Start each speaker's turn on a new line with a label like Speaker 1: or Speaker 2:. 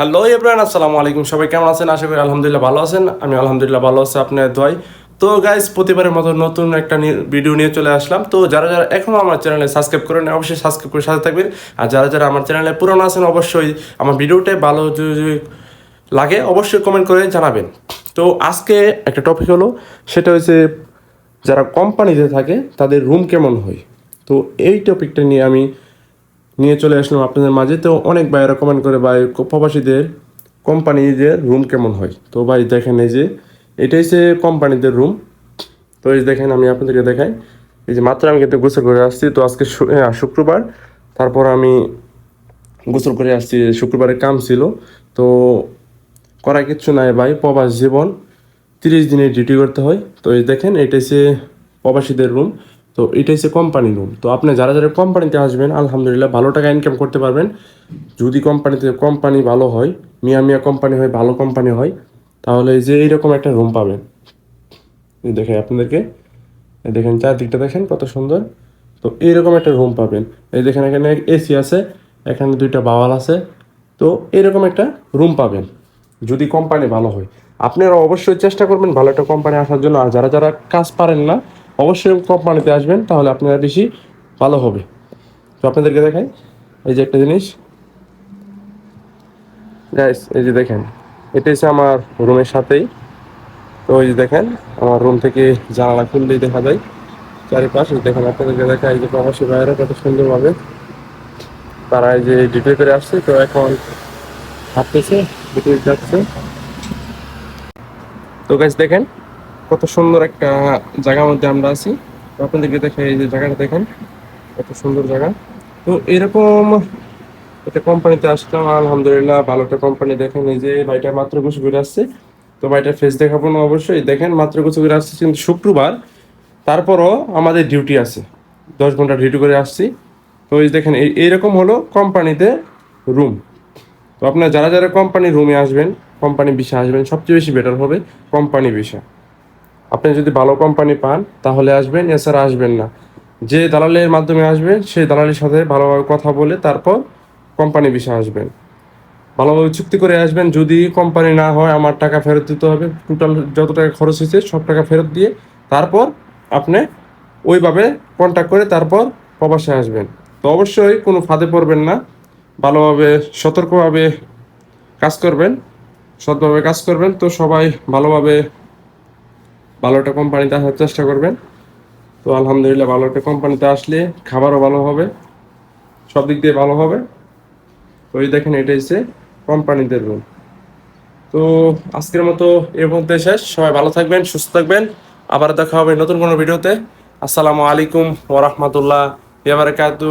Speaker 1: Hello এব্রান আসসালামু আলাইকুম। সবাই কেমন আছেন? আশা করি আলহামদুলিল্লাহ ভালো আছেন। আমি আলহামদুলিল্লাহ ভালো আছি আপনার দোয়াই তো গাইজ প্রতিবারের মতো নতুন একটা ভিডিও নিয়ে চলে আসলাম। তো যারা যারা এখনও আমার চ্যানেলে সাবস্ক্রাইব করেন অবশ্যই সাবস্ক্রাইব করে সাথে থাকবেন। আর যারা যারা আমার চ্যানেলে পুরনো আছেন, অবশ্যই আমার ভিডিওটা ভালো লাগে, অবশ্যই কমেন্ট করে জানাবেন। তো আজকে একটা টপিক হলো, সেটা হচ্ছে যারা কোম্পানিতে থাকে, তাদের রুম কেমন হয়? তো এই টপিকটা নিয়ে আমি নিয়ে চলে আসলাম আপনাদের মাঝে। তো অনেক ভাইয়েরা কমেন্ট করে ভাই প্রবাসীদের কোম্পানিদের রুম কেমন হয়? তো ভাই দেখেন এই যে, এটাই হচ্ছে কোম্পানিদের রুম তো এই দেখেন আমি আপনাদেরকে দেখাই। এই যে মাত্র আমি কিন্তু গোসল করে আসছি। তো আজকে শুক্রবার। তারপর আমি গোসল করে আসছি শুক্রবারের কাম ছিল। তো করা কিচ্ছু নাই ভাই, প্রবাস জীবন। তিরিশ দিনের ডিউটি করতে হয়। তো এই দেখেন, এটা হচ্ছে প্রবাসীদের রুম তো এটা হচ্ছে কোম্পানি রুম তো আপনি যারা যারা কোম্পানিতে আসবেন, আলহামদুলিল্লাহ ভালো টাকা ইনকাম করতে পারবেন। যদি কোম্পানিতে কোম্পানি ভালো হয়, মিয়া মিয়া কোম্পানি হয়, ভালো কোম্পানি হয়, তাহলে যে এইরকম একটা রুম পাবেন। দেখেন আপনাদেরকে দেখেন চারদিকটা দেখেন কত সুন্দর। তো এইরকম একটা রুম পাবেন। এই দেখেন এখানে এসি আছে, এখানে দুইটা বাওয়াল আছে। তো এরকম একটা রুম পাবেন, যদি কোম্পানি ভালো হয়। আপনারা অবশ্যই চেষ্টা করবেন ভালো একটা কোম্পানি আসার জন্য। আর যারা যারা কাজ পারেন না অবশ্যই কোম্পানিতে আসবেন, তাহলে আপনারা বেশি ভালো হবে। তো আপনাদেরকে দেখাই, এই যে একটা জিনিস। এই যে দেখেন, এটা হচ্ছে আমার রুমের সাথেই। তো এই যে দেখেন, আমার রুম থেকে জানালা খুললেই দেখা যায়, চারিপাশে। দেখেন, আপনাদেরকে দেখা এই যে প্রবাসী ভাইয়েরা কত সুন্দরভাবে তারা এই যে ডিউটি করে আসছে। তো এখন হাঁটতেছে ডিউটি যাচ্ছে। তো গাছ দেখেন কত সুন্দর একটা জায়গার মধ্যে আমরা আছি। আপনাদেরকে দেখে এই যে জায়গাটা দেখেন, কত সুন্দর জায়গা। তো এরকম একটা কোম্পানিতে আসলাম, আলহামদুলিল্লাহ, ভালো একটা কোম্পানি দেখেন। এই যে ভাইটা মাত্র গোসল করে আসছে। তো ভাইটার ফেস দেখাবো না অবশ্যই। দেখেন, মাত্র গোসল করে আসছে কিন্তু শুক্রবার। তারপরও আমাদের ডিউটি আছে। দশ ঘণ্টা ডিউটি করে আসছি। তো এই দেখেন, এই এইরকম হলো কোম্পানিতে রুম তো আপনার যারা যারা কোম্পানি রুমে আসবেন কোম্পানি বিষয় আসবেন, সবচেয়ে বেশি বেটার হবে কোম্পানি বিষয়। আপনি যদি ভালো কোম্পানি পান, তাহলে আসবেন, এছাড়া আসবেন না। যে দালালের মাধ্যমে আসবেন, সেই দালালের সাথে ভালোভাবে কথা বলে তারপর কোম্পানি বিষয়ে আসবেন। ভালোভাবে চুক্তি করে আসবেন, যদি কোম্পানি না হয়, আমার টাকা ফেরত দিতে হবে। টোটাল যত টাকা খরচ হয়েছে, সব টাকা ফেরত দিয়ে তারপর আপনি ওইভাবে কন্ট্যাক্ট করে তারপর প্রবাসে আসবেন। তো অবশ্যই কোনো ফাঁদে পড়বেন না। ভালোভাবে সতর্কভাবে কাজ করবেন, সৎভাবে কাজ করবেন। তো সবাই ভালোভাবে ভালো একটা কোম্পানিতে আসার চেষ্টা করবেন। তো আলহামদুলিল্লাহ ভালো একটা কোম্পানিতে আসলে খাবারও ভালো হবে, সব দিক দিয়ে ভালো হবে। তো এই দেখেন, এটা হচ্ছে কোম্পানিদের রুম তো আজকের মতো এর মধ্যে শেষ। সবাই ভালো থাকবেন, সুস্থ থাকবেন। আবার দেখা হবে নতুন কোনো ভিডিওতে। আসসালামু আলাইকুম ওরহমতুল্লাহ বারাকাতু